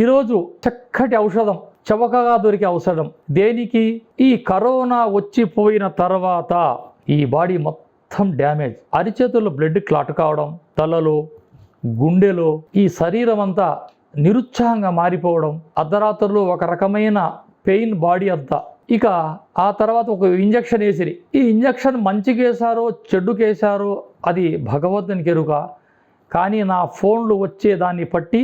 ఈరోజు చక్కటి ఔషధం చవకగా దొరికే ఔషధం. దేనికి? ఈ కరోనా వచ్చిపోయిన తర్వాత ఈ బాడీ మొత్తం డ్యామేజ్. అరిచేతుల్లో బ్లడ్ క్లాట్ కావడం తలలో గుండెలో ఈ శరీరం అంతా నిరుత్సాహంగా మారిపోవడం అర్ధరాత్రులు ఒక రకమైన పెయిన్ బాడీ అంతా. ఇక ఆ తర్వాత ఒక ఇంజక్షన్ వేసిరి. ఈ ఇంజక్షన్ మంచికి వేశారో చెడ్డుకి వేశారో అది భగవంతుని కెరుక. కానీ నా ఫోన్లు వచ్చే దాన్ని బట్టి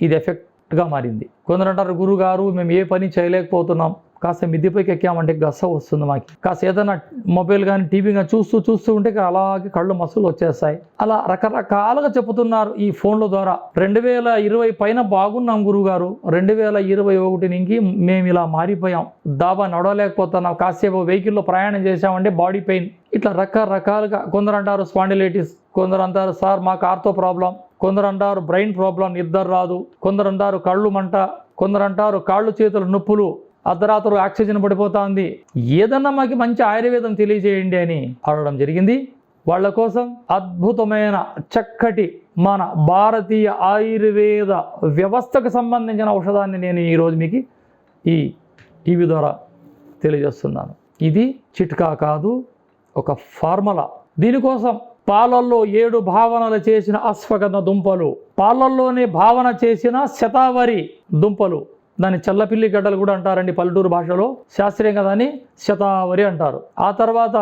ఇది ఎఫెక్ట్ గా మారింది. కొందరు అంటారు గురుగారు మేము ఏ పని చేయలేకపోతున్నాం. కాస్త మిద్దిపైకి ఎక్కామంటే గస్స వస్తుంది మాకు. కాస్త ఏదైనా మొబైల్ కానీ టీవీ కానీ చూస్తూ చూస్తూ ఉంటే అలాగే కళ్ళు మసులు వచ్చేస్తాయి. అలా రకరకాలుగా చెబుతున్నారు ఈ ఫోన్ల ద్వారా. రెండు వేల ఇరవై పైన బాగున్నాం గురుగారు. రెండు వేల ఇరవై ఒకటి నుంచి మేము ఇలా మారిపోయాం. దాబా నడవలేకపోతున్నాం. కాసేపు వెహికల్లో ప్రయాణం చేసామంటే బాడీ పెయిన్. ఇట్లా రకరకాలుగా కొందరు అంటారు స్పాండిలైటిస్. కొందరు అంటారు సార్ మాకు ఆర్థో ప్రాబ్లం. కొందరు అంటారు బ్రెయిన్ ప్రాబ్లం నిద్ర రాదు. కొందరు అంటారు కళ్ళు మంట కొందరు అంటారు కాళ్ళు చేతుల నొప్పులు అర్ధరాత్రులు ఆక్సిజన్ పడిపోతుంది. ఏదన్నా మాకు మంచి ఆయుర్వేదం తెలియజేయండి అని అడగడం జరిగింది. వాళ్ళ కోసం అద్భుతమైన చక్కటి మన భారతీయ ఆయుర్వేద వ్యవస్థకు సంబంధించిన ఔషధాన్ని నేను ఈరోజు మీకు ఈ టీవీ ద్వారా తెలియజేస్తున్నాను. ఇది చిట్కా కాదు ఒక ఫార్ములా. దీనికోసం పాలల్లో ఏడు భావనలు చేసిన అశ్వగంధ దుంపలు. పాలల్లోనే భావన చేసిన శతావరి దుంపలు. దాన్ని చల్లపిల్లి గడ్డలు కూడా అంటారండి పల్లెటూరు భాషలో. శాస్త్రీయంగా దాన్ని శతావరి అంటారు. ఆ తర్వాత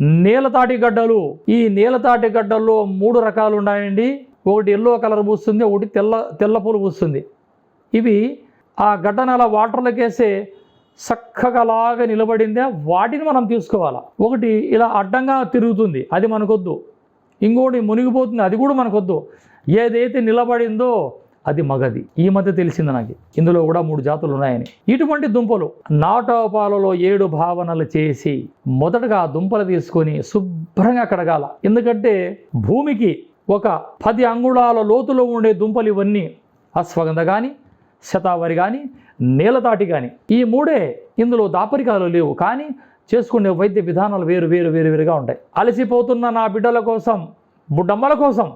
నీలతాటి గడ్డలు. ఈ నీలతాటి గడ్డల్లో మూడు రకాలు ఉన్నాయండి. ఒకటి ఎల్లో కలర్ పూస్తుంది ఒకటి తెల్ల తెల్ల పూలు పూస్తుంది. ఇవి ఆ గడ్డను అలా వాటర్లోకి వేస్తే చక్కగా నిలబడిందే వాటిని మనం తీసుకోవాలా. ఒకటి ఇలా అడ్డంగా తిరుగుతుంది అది మనకొద్దు. ఇంకోటి మునిగిపోతుంది అది కూడా మనకొద్దు. ఏదైతే నిలబడిందో అది మగది. ఈ మధ్య తెలిసింది నాకు. ఇందులో కూడా మూడు జాతులు ఉన్నాయని. ఇటువంటి దుంపలు నాటోపాలలో ఏడు భావనలు చేసి మొదటగా దుంపలు తీసుకొని శుభ్రంగా కడగాల. ఎందుకంటే భూమికి ఒక పది అంగుళాల లోతులో ఉండే దుంపలు ఇవన్నీ అశ్వగంధ కానీ శతావరి కానీ నీలతాటి కానీ ఈ మూడే ఇందులో దాపరికాలు లేవు. కానీ చేసుకునే వైద్య విధానాలు వేరు వేరు వేరు వేరుగా ఉంటాయి. అలసిపోతున్న నా బిడ్డల కోసం బుడ్డమ్మల కోసం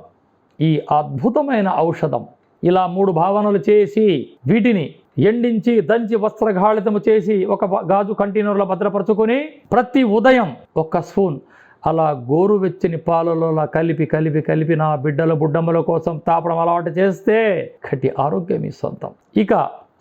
ఈ అద్భుతమైన ఔషధం. ఇలా మూడు భావనలు చేసి వీటిని ఎండించి దంచి వస్త్రఘాళితము చేసి ఒక గాజు కంటైనర్లో భద్రపరచుకొని ప్రతి ఉదయం ఒక స్పూన్ అలా గోరువెచ్చని పాలలో కలిపి కలిపి కలిపి నా బిడ్డల బుడ్డమ్మల కోసం తాపడం అలవాటు చేస్తే గట్టి ఆరోగ్యం మీ సొంతం. ఇక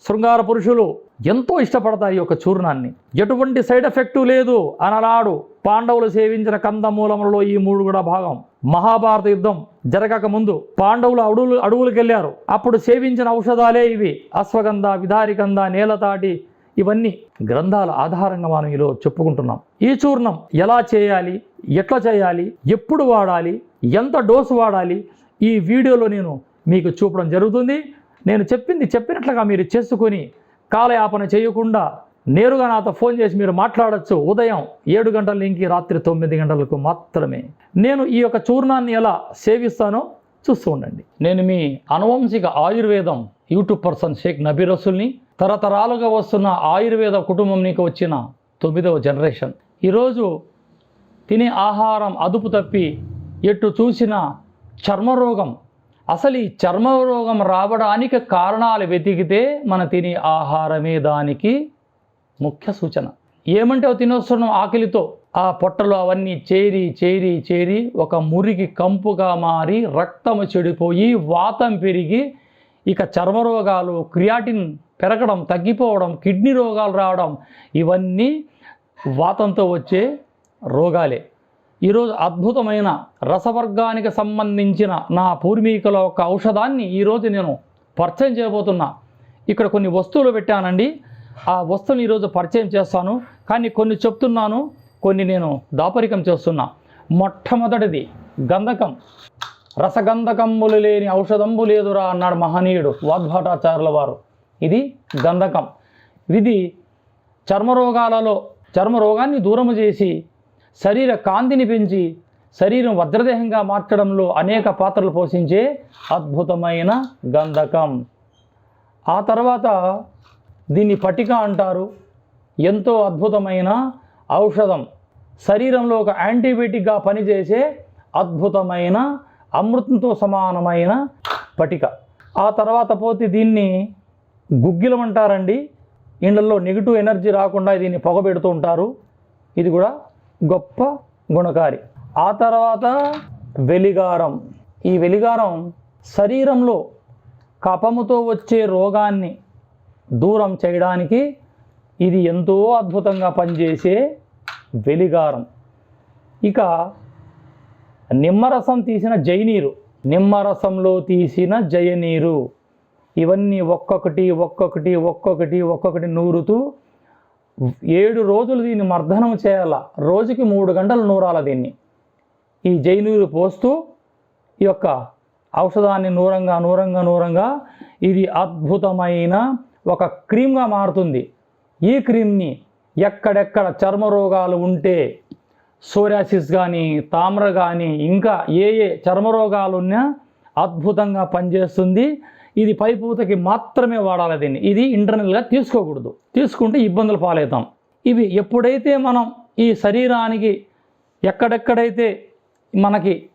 శృంగార పురుషులు ఎంతో ఇష్టపడతారు ఈ యొక్క చూర్ణాన్ని. ఎటువంటి సైడ్ ఎఫెక్టు లేదు. అనలాడు పాండవులు సేవించిన కందమూలములలో ఈ మూడు కూడా భాగం. మహాభారత యుద్ధం జరగక ముందు పాండవులు అడుగులు అడవులకు వెళ్ళారు అప్పుడు సేవించిన ఔషధాలే ఇవి. అశ్వగంధ విధారికంద నేలతాటి ఇవన్నీ గ్రంథాల ఆధారంగా మనం ఈరోజు చెప్పుకుంటున్నాం. ఈ చూర్ణం ఎలా చేయాలి? ఎట్లా చేయాలి? ఎప్పుడు వాడాలి? ఎంత డోసు వాడాలి? ఈ వీడియోలో నేను మీకు చూపడం జరుగుతుంది. నేను చెప్పింది చెప్పినట్లుగా మీరు చేసుకొని కాలయాపన చేయకుండా నేరుగా నాతో ఫోన్ చేసి మీరు మాట్లాడొచ్చు. ఉదయం ఏడు గంటల నుంచి రాత్రి తొమ్మిది గంటలకు మాత్రమే. నేను ఈ యొక్క చూర్ణాన్ని ఎలా సేవిస్తానో చూస్తూ ఉండండి. నేను మీ అనువంశిక ఆయుర్వేదం యూట్యూబ్ పర్సన్ షేక్ నబీ రసూల్ని తరతరాలుగా వస్తున్న ఆయుర్వేద కుటుంబం నీకు వచ్చిన తొమ్మిదవ జనరేషన్. ఈరోజు తినే ఆహారం అదుపు తప్పి ఎటు చూసిన చర్మరోగం అసలు ఈ చర్మరోగం రావడానికి కారణాలు వెతికితే మన తినే ఆహారమే దానికి ముఖ్య సూచన. ఏమంటే అవి తినొస్తున్నాం ఆకలితో ఆ పొట్టలు అవన్నీ చేరి చేరి చేరి ఒక మురికి కంపుగా మారి రక్తము చెడిపోయి వాతం పెరిగి ఇక చర్మరోగాలు క్రియాటిన్ పెరగడం తగ్గిపోవడం కిడ్నీ రోగాలు రావడం ఇవన్నీ వాతంతో వచ్చే రోగాలే. ఈరోజు అద్భుతమైన రసవర్గానికి సంబంధించిన నా పూర్వీకుల ఒక ఔషధాన్ని ఈరోజు నేను పరిచయం చేయబోతున్నా. ఇక్కడ కొన్ని వస్తువులు పెట్టానండి. ఆ వస్తువుని ఈరోజు పరిచయం చేస్తాను. కానీ కొన్ని చెప్తున్నాను కొన్ని నేను దాపరికం చేస్తున్నా. మొట్టమొదటిది గంధకం. రసగంధకమ్ములు లేని ఔషధంబు లేదురా అన్నాడు మహనీయుడు వాగ్భటాచార్యుల వారు. ఇది గంధకం. ఇది చర్మరోగాలలో చర్మరోగాన్ని దూరము చేసి శరీర కాంతిని పెంచి శరీరం వజ్రదేహంగా మార్చడంలో అనేక పాత్రలు పోషించే అద్భుతమైన గంధకం. ఆ తర్వాత దీన్ని పటిక అంటారు. ఎంతో అద్భుతమైన ఔషధం. శరీరంలో ఒక యాంటీబయాటిక్గా పనిచేసే అద్భుతమైన అమృతంతో సమానమైన పటిక. ఆ తర్వాత పోతే దీన్ని గుగ్గిలం అంటారండి. ఇండ్లలో నెగిటివ్ ఎనర్జీ రాకుండా దీన్ని పొగబెడుతూ ఉంటారు. ఇది కూడా గొప్ప గుణకారి. ఆ తర్వాత వెలిగారం. ఈ వెలిగారం శరీరంలో కపముతో వచ్చే రోగాన్ని దూరం చేయడానికి ఇది ఎంతో అద్భుతంగా పనిచేసే వెలిగారం. ఇక నిమ్మరసం తీసిన జైనీరు. నిమ్మరసంలో తీసిన జయనీరు. ఇవన్నీ ఒక్కొక్కటి ఒక్కొక్కటి ఒక్కొక్కటి ఒక్కొక్కటి నూరుతూ ఏడు రోజులు దీన్ని మర్దనం చేయాల? రోజుకి మూడు గంటలు నూరాల దీన్ని? ఈ జైనీరు పోస్తూ ఈ యొక్క ఔషధాన్ని నూరంగా నూరంగా నూరంగా ఇది అద్భుతమైన ఒక క్రీమ్గా మారుతుంది. ఈ క్రీమ్ని ఎక్కడెక్కడ చర్మ రోగాలు ఉంటే సోరాసిస్ కానీ తామ్ర కానీ ఇంకా ఏ ఏ చర్మ రోగాలు ఉన్నా అద్భుతంగా పనిచేస్తుంది. ఇది పైపూతకి మాత్రమే వాడాలి దీన్ని. ఇది ఇంటర్నల్గా తీసుకోకూడదు. తీసుకుంటే ఇబ్బందులు పాలవుతాం. ఇవి ఎప్పుడైతే మనం ఈ శరీరానికి ఎక్కడెక్కడైతే మనకి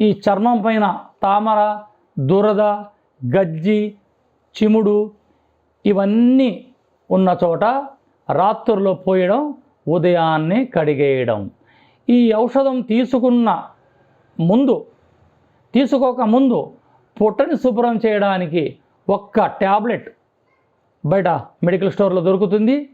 ఈ చర్మం పైన తామర దురద గజ్జి చిముడు ఇవన్నీ ఉన్న చోట రాత్రుల్లో పోయడం ఉదయాన్నే కడిగేయడం. ఈ ఔషధం తీసుకున్న ముందు తీసుకోక ముందు పొట్టని శుభ్రం చేయడానికి ఒక్క ట్యాబ్లెట్ బయట మెడికల్ స్టోర్లో దొరుకుతుంది.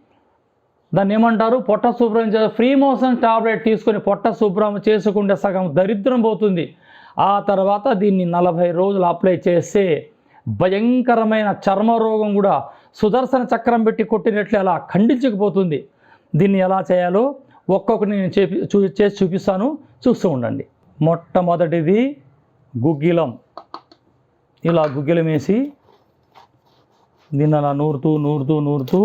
దాన్ని ఏమంటారు? పొట్ట శుభ్రం చే ఫ్రీ మోషన్ టాబ్లెట్ తీసుకొని పొట్ట శుభ్రం చేసుకుంటే సగం దరిద్రం పోతుంది. ఆ తర్వాత దీన్ని నలభై రోజులు అప్లై చేస్తే భయంకరమైన చర్మ రోగం కూడా సుదర్శన చక్రం పెట్టి కొట్టినట్లు అలా ఖండించకపోతుంది. దీన్ని ఎలా చేయాలో ఒక్కొక్కటి నేను చేపి చూ చేసి చూపిస్తాను. చూస్తూ ఉండండి. మొట్టమొదటిది గుగ్గిలం. ఇలా గుగ్గిలం వేసి దీన్ని అలా నూరుతూ నూరుతూ నూరుతూ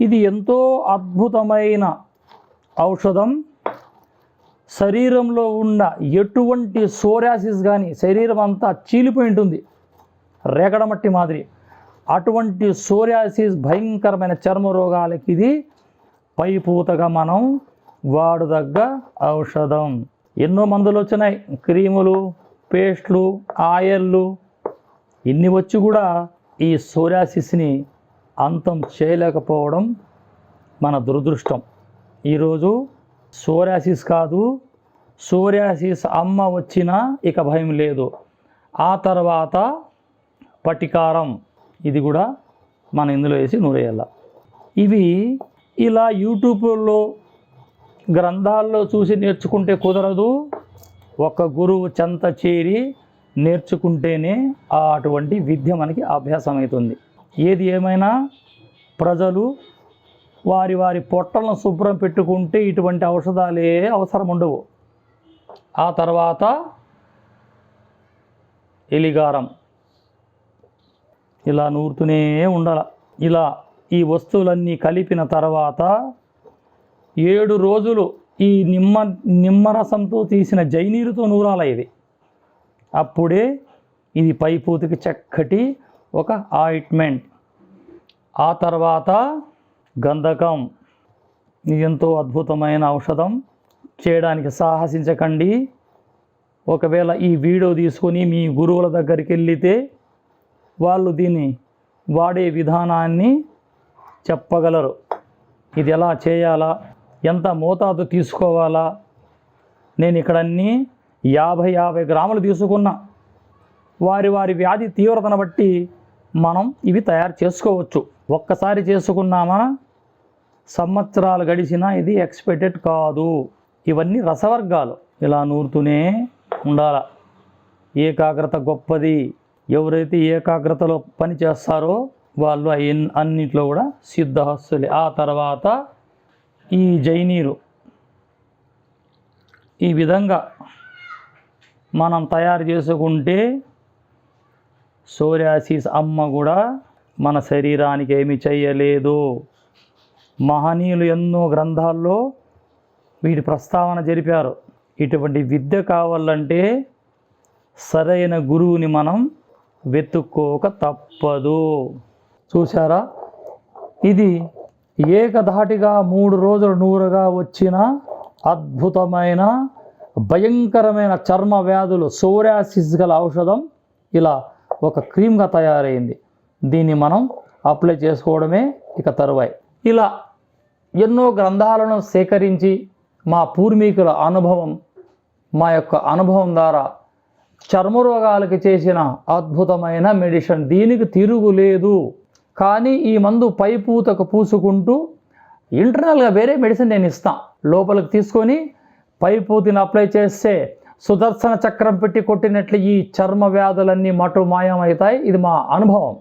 ఇది ఎంతో అద్భుతమైన ఔషధం. శరీరంలో ఉన్న ఎటువంటి సోరాసిస్ కానీ శరీరం అంతా చీలిపోయి ఉంటుంది. రేగడమట్టి మాదిరి. అటువంటి సోరాసిస్ భయంకరమైన చర్మ రోగాలకి ఇది పైపూతగా మనం వాడుదగ్గ ఔషధం. ఎన్నో మందులు వచ్చినాయి. క్రీములు పేస్ట్లు ఆయిల్లు ఇన్ని వచ్చి కూడా ఈ సోరాసిస్ని అంతం చేయలేకపోవడం మన దురదృష్టం. ఈరోజు సోరాసిస్ కాదు సోరాసిస్ అమ్మ వచ్చినా ఇక భయం లేదు. ఆ తర్వాత పటికారం. ఇది కూడా మన ఇందులో వేసి నూరేయాల. ఇవి ఇలా యూట్యూబ్లో గ్రంథాల్లో చూసి నేర్చుకుంటే కుదరదు. ఒక గురువు చెంత చేరి నేర్చుకుంటేనే ఆ అటువంటి విద్య మనకి అభ్యాసం అవుతుంది ఏది ఏమైనా ప్రజలు వారి వారి పొట్టలను శుభ్రం పెట్టుకుంటే ఇటువంటి ఔషధాలే అవసరం ఉండవు ఆ తర్వాత ఎలిగారం. ఇలా నూరుతూనే ఉండాల. ఇలా ఈ వస్తువులన్నీ కలిపిన తర్వాత ఏడు రోజులు ఈ నిమ్మ నిమ్మరసంతో తీసిన జైనీరుతో నూరాల ఇది అప్పుడే ఇది పైపూతికి చక్కటి ఒక ఆయింట్మెంట్. ఆ తర్వాత గంధకం. ఎంతో అద్భుతమైన ఔషధం. చేయడానికి సాహసించకండి. ఒకవేళ ఈ వీడియో తీసుకొని మీ గురువుల దగ్గరికి వెళ్ళితే వాళ్ళు దీన్ని వాడే విధానాన్ని చెప్పగలరు. ఇది ఎలా చేయాలా? ఎంత మోతాదు తీసుకోవాలా? నేను ఇక్కడ అన్నీ యాభై యాభై గ్రాములు తీసుకున్నా. వారి వారి వ్యాధి తీవ్రతను బట్టి మనం ఇవి తయారు చేసుకోవచ్చు. ఒక్కసారి చేసుకున్నామా? సంవత్సరాలు గడిచినా ఇది ఎక్స్పెక్టెడ్ కాదు. ఇవన్నీ రసవర్గాలు. ఇలా నూరుతూనే ఉండాల? ఏకాగ్రత గొప్పది. ఎవరైతే ఏకాగ్రతలో పని చేస్తారో వాళ్ళు అన్ని అన్నిట్లో కూడా సిద్ధహస్తులే. ఆ తర్వాత ఈ జైనీరు ఈ విధంగా మనం తయారు చేసుకుంటే సోరాసిస్ అమ్మ కూడా మన శరీరానికి ఏమి చేయలేదు. మహనీయులు ఎన్నో గ్రంథాల్లో వీటి ప్రస్తావన జరిపారు. ఇటువంటి విద్య కావాలంటే సరైన గురువుని మనం వెతుక్కోక తప్పదు. చూసారా ఇది ఏకధాటిగా మూడు రోజులు నూరుగా వచ్చిన అద్భుతమైన భయంకరమైన చర్మ వ్యాధులు సోరాసిస్ గల ఔషధం ఇలా ఒక క్రీమ్గా తయారైంది. దీన్ని మనం అప్లై చేసుకోవడమే ఇక తరువాయి. ఇలా ఎన్నో గ్రంథాలను సేకరించి మా పూర్వీకుల అనుభవం మా యొక్క అనుభవం ద్వారా చర్మ రోగాలకి చేసిన అద్భుతమైన మెడిసిన్. దీనికి తిరుగులేదు కానీ ఈ మందు పై పూతకు పూసుకుంటూ ఇంటర్నల్గా వేరే మెడిసిన్ నేను ఇస్తాను లోపలికి తీసుకొని పై పూతిని అప్లై చేస్తే సుదర్శన చక్రం పెట్టి కొట్టినట్లు ఈ చర్మ వ్యాధులన్నీ మటు మాయమవుతాయి ఇది మా అనుభవం.